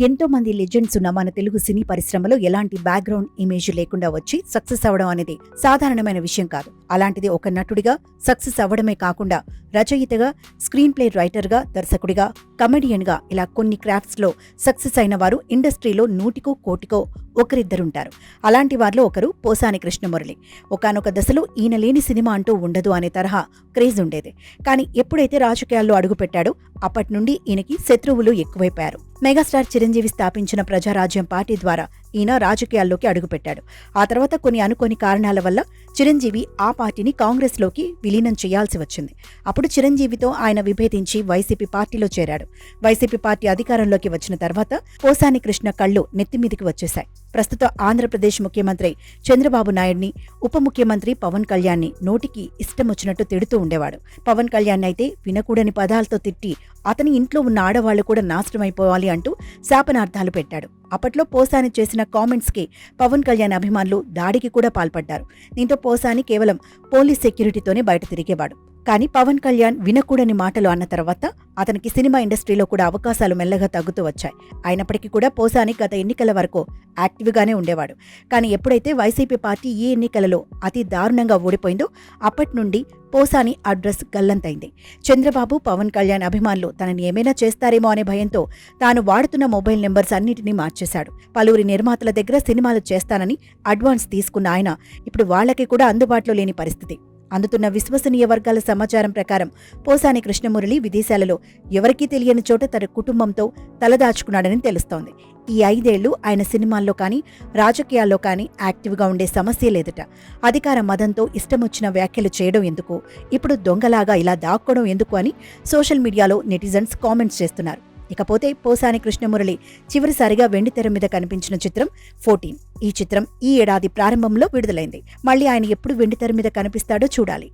ఎంతో మంది లెజెండ్స్ ఉన్న మన తెలుగు సినీ పరిశ్రమలో ఎలాంటి బ్యాక్గ్రౌండ్ ఇమేజ్ లేకుండా వచ్చి సక్సెస్ అవడం అనేది సాధారణమైన విషయం కాదు. అలాంటిది ఒక నటుడిగా సక్సెస్ అవ్వడమే కాకుండా రచయితగా స్క్రీన్ ప్లే రైటర్గా దర్శకుడిగా కమెడియన్గా ఇలా కొన్ని క్రాఫ్ట్స్లో సక్సెస్ అయిన వారు ఇండస్ట్రీలో నూటికో కోటికో ఒకరిద్దరుంటారు. అలాంటి వారిలో ఒకరు పోసాని కృష్ణమురళి. ఒకానొక దశలో ఈయన లేని సినిమా అంటూ ఉండదు అనే తరహా క్రేజ్ ఉండేది. కానీ ఎప్పుడైతే రాజకీయాల్లో అడుగుపెట్టాడో అప్పటి నుండి ఈయనకి శత్రువులు ఎక్కువైపోయారు. మెగాస్టార్ చిరంజీవి స్థాపించిన ప్రజారాజ్యం పార్టీ ద్వారా ఈయన రాజకీయాల్లోకి అడుగుపెట్టాడు. ఆ తర్వాత కొన్ని అనుకోని కారణాల వల్ల చిరంజీవి ఆ పార్టీని కాంగ్రెస్లోకి విలీనం చేయాల్సి వచ్చింది. అప్పుడు చిరంజీవితో ఆయన విభేదించి వైసీపీ పార్టీలో చేరాడు. వైసీపీ పార్టీ అధికారంలోకి వచ్చిన తర్వాత పోసాని కృష్ణ కళ్ళు నెత్తిమీదికి వచ్చేశాయి. ప్రస్తుత ఆంధ్రప్రదేశ్ ముఖ్యమంత్రి చంద్రబాబు నాయుడిని ఉప ముఖ్యమంత్రి పవన్ కళ్యాణ్ని నోటికి ఇష్టం వచ్చినట్టు తిడుతూ ఉండేవాడు. పవన్ కళ్యాణ్ అయితే వినకూడని పదాలతో తిట్టి అతని ఇంట్లో ఉన్న ఆడవాళ్ళు కూడా నాశనమైపోవాలి అంటూ శాపనార్థాలు పెట్టాడు. అప్పట్లో పోసాని చేసిన కామెంట్స్కి పవన్ కళ్యాణ్ అభిమానులు దాడికి కూడా పాల్పడ్డారు. దీంతో పోసాని కేవలం పోలీస్ సెక్యూరిటీతోనే బయట తిరిగేవాడు. కానీ పవన్ కళ్యాణ్ వినకూడని మాటలు అన్న తర్వాత అతనికి సినిమా ఇండస్ట్రీలో కూడా అవకాశాలు మెల్లగా తగ్గుతూ వచ్చాయి. అయినప్పటికీ కూడా పోసాని గత ఎన్నికల వరకు యాక్టివ్గానే ఉండేవాడు. కానీ ఎప్పుడైతే వైసీపీ పార్టీ ఈ ఎన్నికలలో అతి దారుణంగా ఓడిపోయిందో అప్పటి నుండి పోసాని అడ్రస్ గల్లంతైంది. చంద్రబాబు పవన్ కళ్యాణ్ అభిమానులు తనని ఏమైనా చేస్తారేమో అనే భయంతో తాను వాడుతున్న మొబైల్ నెంబర్స్ అన్నిటినీ మార్చేశాడు. పలువురి నిర్మాతల దగ్గర సినిమాలు చేస్తానని అడ్వాన్స్ తీసుకున్న ఆయన ఇప్పుడు వాళ్ళకి కూడా అందుబాటులో లేని పరిస్థితి. అందుతున్న విశ్వసనీయ వర్గాల సమాచారం ప్రకారం పోసాని కృష్ణమురళి విదేశాలలో ఎవరికీ తెలియని చోట తన కుటుంబంతో తలదాచుకున్నాడని తెలుస్తోంది. ఈ ఐదేళ్ళు ఆయన సినిమాల్లో కానీ రాజకీయాల్లో కానీ యాక్టివ్గా ఉండే సమస్య లేదట. అధికార మదంతో ఇష్టమొచ్చిన వ్యాఖ్యలు చేయడం ఎందుకు? ఇప్పుడు దొంగలాగా ఇలా దాక్కోవడం ఎందుకు అని సోషల్ మీడియాలో నెటిజన్స్ కామెంట్స్ చేస్తున్నారు. ఇకపోతే పోసాని కృష్ణమురళి చివరిసారిగా వెండితెర మీద కనిపించిన చిత్రం ఫోర్టీన్. ఈ చిత్రం ఈ ఏడాది ప్రారంభంలో విడుదలైంది. మళ్ళీ ఆయన ఎప్పుడు వెండితెర మీద కనిపిస్తాడో చూడాలి.